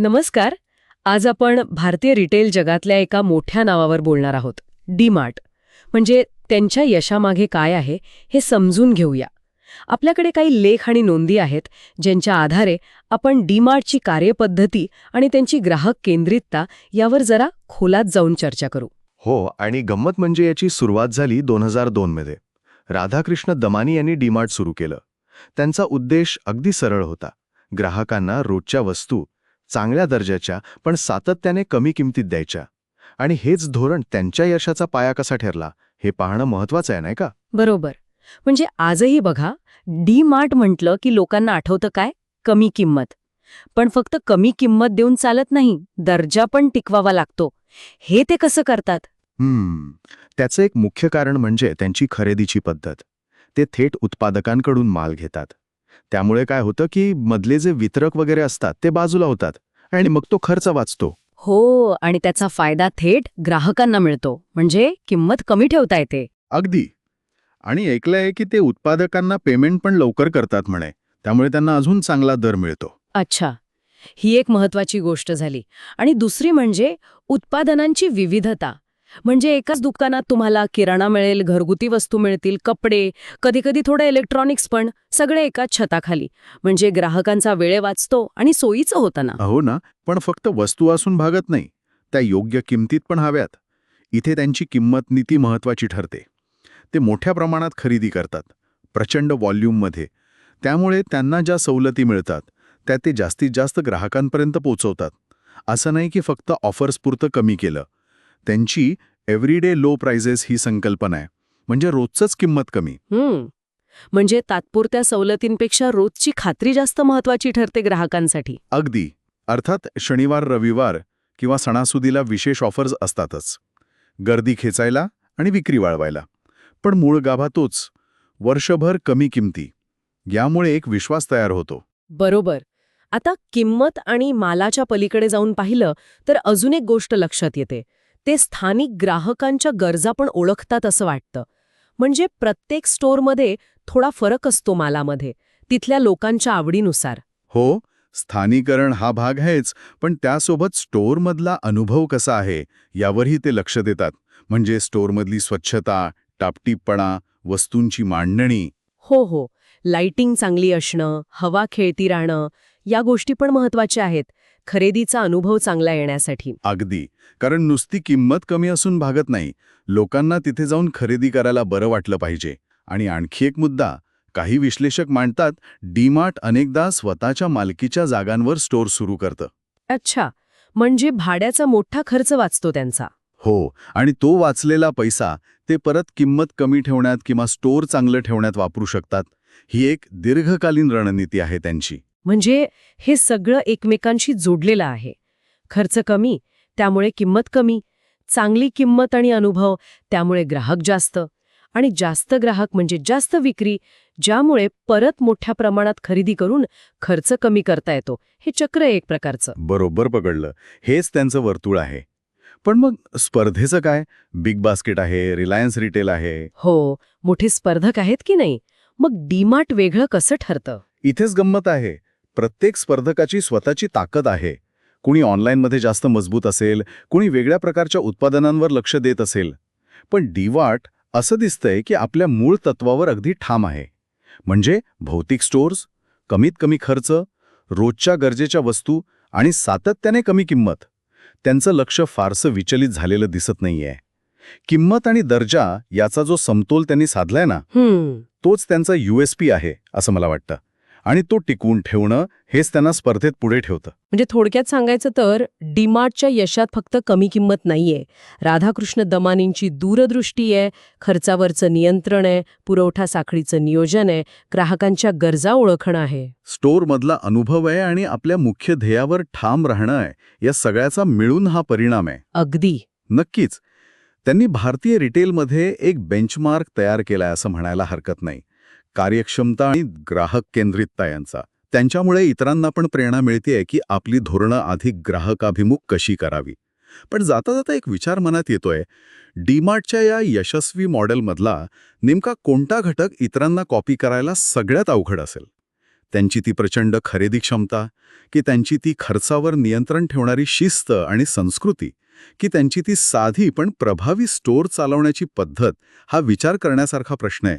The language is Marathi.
नमस्कार. आज आपण भारतीय रिटेल जगातल्या एका मोठ्या नावावर बोलणार आहोत डीमार्ट. म्हणजे त्यांच्या यशामागे काय आहे हे समजून घेऊया. आपल्याकडे काही लेख आणि नोंदी आहेत ज्यांच्या आधारे आपण डीमार्टची कार्यपद्धती आणि त्यांची ग्राहक केंद्रितता यावर जरा खोलात जाऊन चर्चा करू. हो आणि गंमत म्हणजे याची सुरुवात झाली दोन हजार दोनमध्ये राधाकृष्ण दमानी यांनी डीमार्ट सुरू केलं. त्यांचा उद्देश अगदी सरळ होता. ग्राहकांना रोजच्या वस्तू चांगल्या दर्जाच्या पण सातत्याने कमी किमतीत द्यायच्या. आणि हेच धोरण त्यांच्या यशाचा पाया कसा ठरला हे पाहणं महत्वाचं आहे नाही का? बरोबर. म्हणजे आजही बघा डी मार्ट म्हटलं की लोकांना आठवतं काय? कमी किंमत. पण फक्त कमी किंमत देऊन चालत नाही दर्जा पण टिकवावा लागतो. हे ते कसं करतात? हम्म. त्याचं एक मुख्य कारण म्हणजे त्यांची खरेदीची पद्धत. ते थेट उत्पादकांकडून माल घेतात. त्यामुळे काय होतं की मधले जे वितरक वगैरे असतात ते बाजूला होतात आणि मग तो खर्च वाचतो. हो आणि त्याचा फायदा थेट ग्राहकांना मिळतो. म्हणजे किंमत कमी ठेवता येते. अगदी. आणि ऐकलंय की ते उत्पादकांना पेमेंट पण लवकर करतात म्हणे. त्यामुळे त्यांना अजून चांगला दर मिळतो. अच्छा. ही एक महत्वाची गोष्ट झाली. आणि दुसरी म्हणजे उत्पादनांची विविधता. म्हणजे एकाच दुकानात तुम्हाला किराणा मिळेल घरगुती वस्तू मिळतील कपडे कधीकधी थोडं इलेक्ट्रॉनिक्स पण सगळे एकाच छताखाली. म्हणजे ग्राहकांचा वेळ वाचतो आणि सोयीचं होतं ना. अहो ना पण फक्त वस्तू असून भागत नाही. त्या योग्य किमतीत पण हव्यात. इथे त्यांची किंमत नीती महत्वाची ठरते. ते मोठ्या प्रमाणात खरेदी करतात प्रचंड व्हॉल्यूममध्ये. त्यामुळे त्यांना ज्या सवलती मिळतात त्या ते जास्तीत जास्त ग्राहकांपर्यंत पोचवतात असं नाही की फक्त ऑफर्सपुरतं कमी केलं. त्यांची एव्हरीडे लो प्राइजेस ही संकल्पना आहे. म्हणजे रोजचंच किंमत कमी. हम्म. म्हणजे तात्पुरत्या सवलतींपेक्षा रोजची खात्री जास्त महत्वाची ठरते ग्राहकांसाठी. अगदी. अर्थात शनिवार रविवार किंवा सणासुदीला विशेष ऑफर्स असतातच. गर्दी खेचायला आणि विक्री वाढवायला. पण मूळ गाभा तोच वर्षभर कमी किमती. यामुळे एक विश्वास तयार होतो. बरोबर. आता किंमत आणि मालाच्या पलीकडे जाऊन पाहिलं तर अजून एक गोष्ट लक्षात येते. ते स्थानिक ग्राहकांच्या गरजा पण ओळखतात असं वाटतं. म्हणजे प्रत्येक स्टोअरमध्ये थोडा फरक असतो मालामध्ये तिथल्या लोकांच्या आवडीनुसार. हो स्थानिकरण हा भाग आहेच पण त्यासोबत स्टोअरमधला अनुभव कसा आहे यावरही ते लक्ष देतात. म्हणजे स्टोअरमधली स्वच्छता टापटीपणा वस्तूंची मांडणी. हो हो. लाइटिंग चांगली असणं हवा खेळती राहणं या गोष्टी पण महत्त्वाच्या आहेत. खरेदीचा अनुभव चांगला येण्यासाठी. अगदी. कारण नुसती किंमत कमी असून भागत नाही. लोकांना तिथे जाऊन खरेदी करायला बरं वाटलं पाहिजे. आणि आणखी एक मुद्दा काही विश्लेषक मांडतात डीमार्ट अनेकदा स्वतःच्या मालकीच्या जागांवर स्टोअर सुरू करतं. अच्छा. म्हणजे भाड्याचा मोठा खर्च वाचतो त्यांचा. हो. आणि तो वाचलेला पैसा ते परत किंमत कमी ठेवण्यात किंवा स्टोअर चांगलं ठेवण्यात वापरू शकतात. ही एक दीर्घकालीन रणनीती आहे त्यांची. म्हणजे हे सगळं एकमेकांशी जोडलेलं आहे. खर्च कमी त्यामुळे किंमत कमी चांगली किंमत आणि अनुभव त्यामुळे ग्राहक जास्त. आणि जास्त ग्राहक म्हणजे जास्त विक्री ज्यामुळे परत मोठ्या प्रमाणात खरेदी करून खर्च कमी करता येतो. हे चक्र एक प्रकारचं. बरोबर पकडलं. हेच त्यांचं वर्तुळ आहे. पण मग स्पर्धेचं काय? बिग बास्केट आहे रिलायन्स रिटेल आहे. हो मोठे स्पर्धक आहेत की नाही? मग डीमार्ट वेगळं कसं ठरतं? इथेच गंमत आहे. प्रत्येक स्पर्धकाची स्वतःची ताकद आहे. कुणी ऑनलाईनमध्ये जास्त मजबूत असेल कुणी वेगळ्या प्रकारच्या उत्पादनांवर लक्ष देत असेल. पण डीवाट असं दिसतंय की आपल्या मूळ तत्वावर अगदी ठाम आहे. म्हणजे भौतिक स्टोअर्स कमीत कमी खर्च रोजच्या गरजेच्या वस्तू आणि सातत्याने कमी किंमत. त्यांचं लक्ष फारसं विचलित झालेलं दिसत नाहीये. किंमत आणि दर्जा याचा जो समतोल त्यांनी साधलाय ना तोच त्यांचा यूएसपी आहे असं मला वाटतं. आणि तो टिकवून ठेवणं हेच त्यांना स्पर्धेत पुढे ठेवतं. म्हणजे थोडक्यात सांगायचं तर डीमार्टच्या यशात फक्त कमी किंमत नाहीये. राधाकृष्ण दमानींची दूरदृष्टी आहे खर्चावरचं नियंत्रण आहे पुरवठा साखळीचं नियोजन आहे ग्राहकांच्या गरजा ओळखणं आहे. स्टोअरमधला अनुभव आहे आणि आपल्या मुख्य ध्येयावर ठाम राहणं आहे या सगळ्याचा मिळून हा परिणाम आहे. अगदी. नक्कीच. त्यांनी भारतीय रिटेलमध्ये एक बेंचमार्क तयार केलाय असं म्हणायला हरकत नाही. कार्यक्षमता आणि ग्राहक केंद्रितता यांचा. त्यांच्यामुळे इतरांना पण प्रेरणा मिळतेय की आपली धोरणं अधिक ग्राहकाभिमुख कशी करावी. पण जाता जाता एक विचार मनात येतोय डीमार्टच्या या यशस्वी मॉडेलमधला नेमका कोणता घटक इतरांना कॉपी करायला सगळ्यात अवघड असेल? त्यांची ती प्रचंड खरेदी क्षमता की त्यांची ती खर्चावर नियंत्रण ठेवणारी शिस्त आणि संस्कृती की त्यांची ती साधी पण प्रभावी स्टोअर चालवण्याची पद्धत हा विचार करण्यासारखा प्रश्न आहे.